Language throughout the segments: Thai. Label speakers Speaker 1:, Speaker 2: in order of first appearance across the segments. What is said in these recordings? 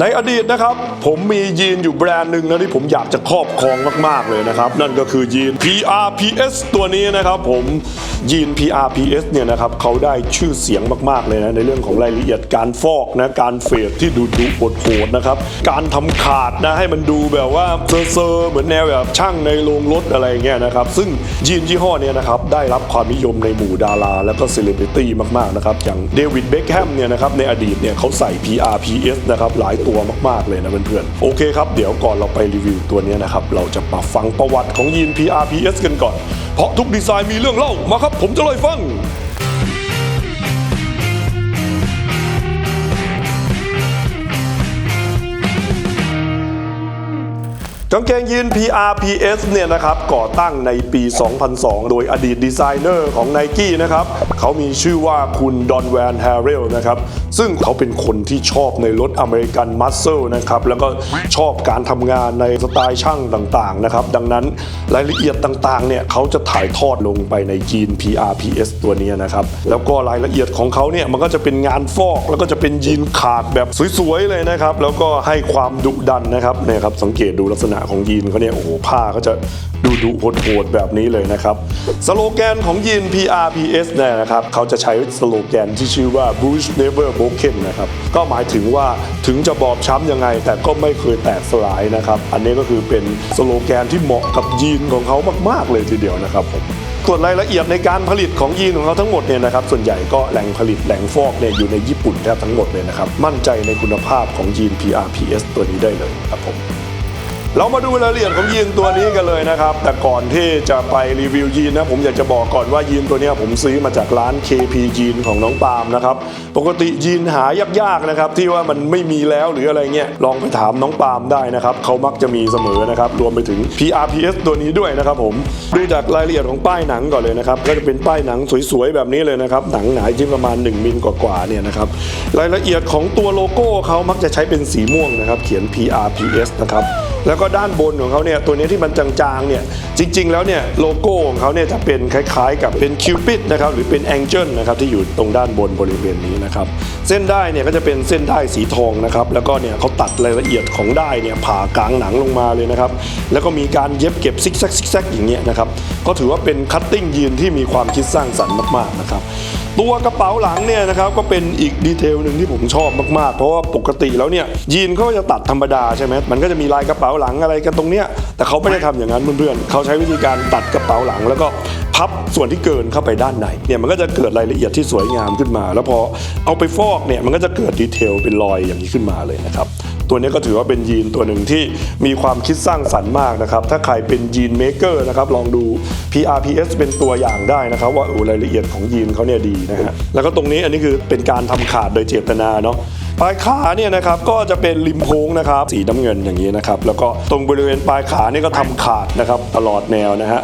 Speaker 1: ในอดีตนะครับ ผมมียีนอยู่แบรนด์หนึ่งนะที่ผมอยากจะครอบครองมาก ๆ เลยนะครับ นั่นก็คือยีน PRPS ตัวนี้นะครับผมยีน PRPS เนี่ยนะครับเขาได้ชื่อเสียงมากๆเลยนะในเรื่องของรายละเอียดการฟอกนะการเฟดที่ดูดุโหดๆนะครับ การทำขาดนะให้มันดูแบบว่าเซอร์เหมือนแนวแบบช่างในโรงรถอะไรเงี้ยนะครับ ซึ่งยีนยี่ห้อเนี้นะครับได้รับความนิยมในหมู่ดารา แล้วก็เซเลบริตี้มากๆนะครับอย่างเดวิดเบคแฮมเนี่ยนะครับในอดีตเนี่ยเขาใส่ PRPS นะครับหลายตัวมากๆเลยนะเพื่อนๆโอเคครับเดี๋ยวก่อนเราไปรีวิวตัวนี้นะครับเราจะมาฟังประวัติของยีน PRPS กันก่อน เพราะทุกดีไซน์มีเรื่องเล่ามาครับ ผมจะเล่าให้ฟัง กางเกงยีน PRPS เนี่ยนะครับก่อตั้งในปี 2002 โดยอดีตดีไซเนอร์ของ n i กี้นะครับเขามีชื่อว่าคุณดอนแวนแฮร์เรลนะครับซึ่งเขาเป็นคนที่ชอบในรถอเมริกันมัสเซลนะครับแล้วก็ชอบการทำงานในสไตล์ช่างต่างๆนะครับดังนั้นรายละเอียดต่างๆเนี่ยเขาจะถ่ายทอดลงไปในยีน PRPS ตัวนี้นะครับแล้วก็รายละเอียดของเขาเนี่ยมันก็จะเป็นงานฟอก แล้วก็จะเป็นยีนขาดแบบสวยๆเลยนะครับแล้วก็ให้ความดุดันนะครับเนี่ยครับสังเกตดูลักษณะของยีนเขาเนี่ยโอ้โหผ้าเขาจะดูดุโหดๆแบบนี้เลยนะครับ สโลแกนของยีน PRPS เนี่ยนะครับเขาจะใช้สโลแกนที่ชื่อว่า Bruce Never Broken นะครับก็หมายถึงว่าถึงจะบอบช้ำยังไง แต่ก็ไม่เคยแตกสลายนะครับ อันนี้ก็คือเป็นสโลแกนที่เหมาะกับยีนของเขามาก ๆ เลยทีเดียวนะครับผมส่วนรายละเอียดในการผลิตของยีนของเขาทั้งหมดเนี่ยนะครับส่วนใหญ่ก็แหล่งผลิตแหล่งฟอกเนี่ยอยู่ในญี่ปุ่นแทบทั้งหมดเลยนะครับ มั่นใจในคุณภาพของยีน PRPS ตัวนี้ได้เลยครับผม เรามาดูรายละเอียดของยีนตัวนี้กันเลยนะครับ แต่ก่อนที่จะไปรีวิวยีนนะผมอยากจะบอกก่อนว่ายีนตัวนี้ผมซื้อมาจากร้าน KP ยีนของน้องปาล์มนะครับปกติยีนหายากๆนะครับที่ว่ามันไม่มีแล้วหรืออะไรเงี้ยลองไปถามน้องปาล์มได้นะครับเขามักจะมีเสมอนะครับรวมไปถึง PRPS ตัวนี้ด้วยนะครับผมดูจากรายละเอียดของป้ายหนังก่อนเลยนะครับก็จะเป็นป้ายหนังสวยๆแบบนี้เลยนะครับหนังหนาที่ประมาณ 1มิลกว่าๆเนี่ยนะครับรายละเอียดของตัวโลโก้เขามักจะใช้เป็นสีม่วงนะครับเขียน PRPS นะครับ แล้วก็ด้านบนของเขาเนี่ยตัวนี้ที่มันจางๆเนี่ยจริง ๆ แล้วเนี่ยโลโก้ของเขาเนี่ยจะเป็นคล้ายๆ กับเป็นคิวปิดนะครับหรือเป็นแองเจิลนะครับที่อยู่ตรงด้านบนบริเวณนี้นะครับเส้นได้เนี่ยก็จะเป็นเส้นได้สีทองนะครับแล้วก็เนี่ยเขาตัดรายละเอียดของได้เนี่ยผ่ากลางหนังลงมาเลยนะครับแล้วก็มีการเย็บเก็บซิกแซกซิกแซกอย่างเงี้ยนะครับก็ถือว่าเป็นคัตติ้งยีนที่มีความคิดสร้างสรรค์มากๆนะครับ ตัวกระเป๋าหลังเนี่ยนะครับก็เป็นอีกดีเทลหนึ่งที่ผมชอบมากๆ เพราะว่าปกติแล้วเนี่ยยีนเขาก็จะตัดธรรมดาใช่ไหมมันก็จะมีลายกระเป๋าหลังอะไรกันตรงเนี้ยแต่เขาไม่ได้ทำอย่างนั้นเพื่อนๆเขาใช้วิธีการตัดกระเป๋าหลัง แล้วก็พับส่วนที่เกินเข้าไปด้านในเนี่ยมันก็จะเกิดรายละเอียดที่สวยงามขึ้นมา แล้วพอเอาไปฟอกเนี่ยมันก็จะเกิดดีเทลเป็นรอยอย่างนี้ขึ้นมาเลยนะครับ ตัวนี้ก็ถือว่าเป็นยีนตัวหนึ่งที่มีความคิดสร้างสรรค์มากนะครับถ้าใครเป็นยีนเมเกอร์นะครับลองดู PRPS เป็นตัวอย่างได้นะครับ ว่าอรายละเอียดของยีนเขาเนี่ยดีนะฮะแล้วก็ตรงนี้อันนี้คือเป็นการทำขาดโดยเจตนาเนาะ ปลายขาเนี่ยนะครับก็จะเป็นริมโค้งนะครับสีน้ำเงินอย่างนี้นะครับแล้วก็ตรงบริเวณปลายขาเนี่ยก็ทำขาดนะครับตลอดแนวนะฮะ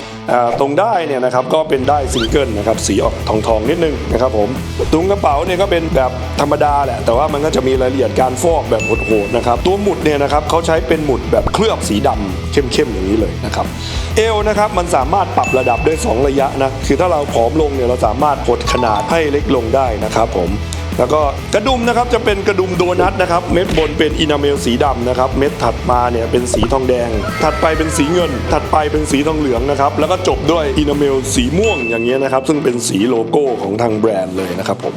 Speaker 1: ตรงได้เนี่ยนะครับก็เป็นได้ซิงเกิลนะครับสีออกทองทองๆนิดนึงนะครับผมตุงกระเป๋าเนี่ยก็เป็นแบบธรรมดาแหละแต่ว่ามันก็จะมีรายละเอียดการฟอกแบบโหดๆนะครับตัวหมุดเนี่ยนะครับเขาใช้เป็นหมุดแบบเคลือบสีดำเข้มๆอย่างนี้เลยนะครับเอวนะครับมันสามารถปรับระดับได้สองระยะนะคือถ้าเราผอมลงเนี่ยเราสามารถหดขนาดให้เล็กลงได้นะครับผม แล้วก็กระดุมนะครับจะเป็นกระดุมโดนัทนะครับ เม็ดบนเป็นอินาเมลสีดำนะครับ เม็ดถัดมาเนี่ยเป็นสีทองแดง ถัดไปเป็นสีเงิน ถัดไปเป็นสีทองเหลืองนะครับ แล้วก็จบด้วยอินาเมลสีม่วงอย่างเงี้ยนะครับ ซึ่งเป็นสีโลโก้ของทางแบรนด์เลยนะครับผม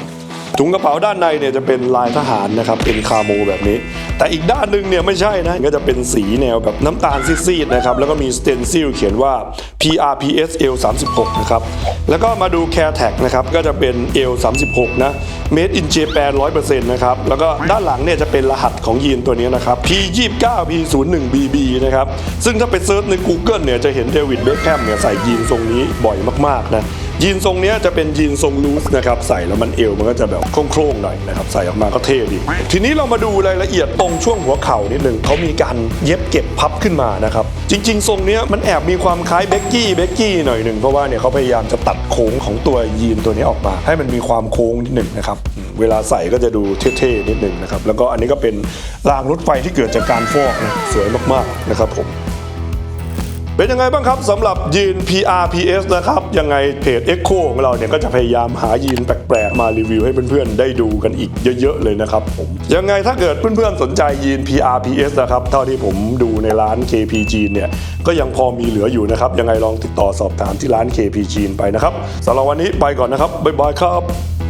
Speaker 1: ถุงกระเป๋าด้านในเนี่ยจะเป็นลายทหารนะครับ เป็นคาโมแบบนี้ แต่อีกด้านหนึ่งเนี่ยไม่ใช่นะก็จะเป็นสีแนวแบบน้ำตาลซีดๆนะครับแล้วก็มีสเตนซิลเขียนว่า PRPS L36 นะครับแล้วก็มาดู Care Tag นะครับก็จะเป็น L36 นะ Made in Japan 100%นะครับแล้วก็ด้านหลังเนี่ยจะเป็นรหัสของยีนตัวนี้นะครับ P29 P01BB นะครับซึ่งถ้าไปเซิร์ชใน Google เนี่ยจะเห็นเดวิดเบคแฮมเนี่ยใส่ยีนทรงนี้บ่อยมากๆนะ ยีนทรงนี้จะเป็นยีนทรงลูสนะครับใส่แล้วมันเอวมันก็จะแบบโคร่งๆหน่อยนะครับใส่ออกมาก็เท่ดี ทีนี้เรามาดูรายละเอียดตรงช่วงหัวเข่านิดนึงเขามีการเย็บเก็บพับขึ้นมานะครับจริง ๆ ทรงนี้มันแอบมีความคล้ายเบกกี้เบกกี้หน่อยหนึ่งเพราะว่าเนี่ยเขาพยายามจะตัดโค้งของตัวยีนตัวนี้ออกมา ให้มันมีความโค้งนิดหนึ่งนะครับเวลาใส่ก็จะดูเท่ๆนิดหนึ่งนะครับแล้วก็อันนี้ก็เป็นรางรถไฟที่เกิดจากการฟอกนะสวยมากๆนะครับผม เป็นยังไงบ้างครับสำหรับยีน PRPS นะครับยังไงเพจ Echo ของเราเนี่ยก็จะพยายามหายีนแปลกๆ มารีวิวให้เพื่อนๆ ได้ดูกันอีกเยอะๆ เลยนะครับผมยังไงถ้าเกิดเพื่อนๆ สนใจยีน PRPS นะครับเท่าที่ผมดูในร้าน KP จีนเนี่ยก็ยังพอมีเหลืออยู่นะครับยังไงลองติดต่อสอบถามที่ร้าน KP จีนไปนะครับสำหรับวันนี้ไปก่อนนะครับบ๊ายบายครับ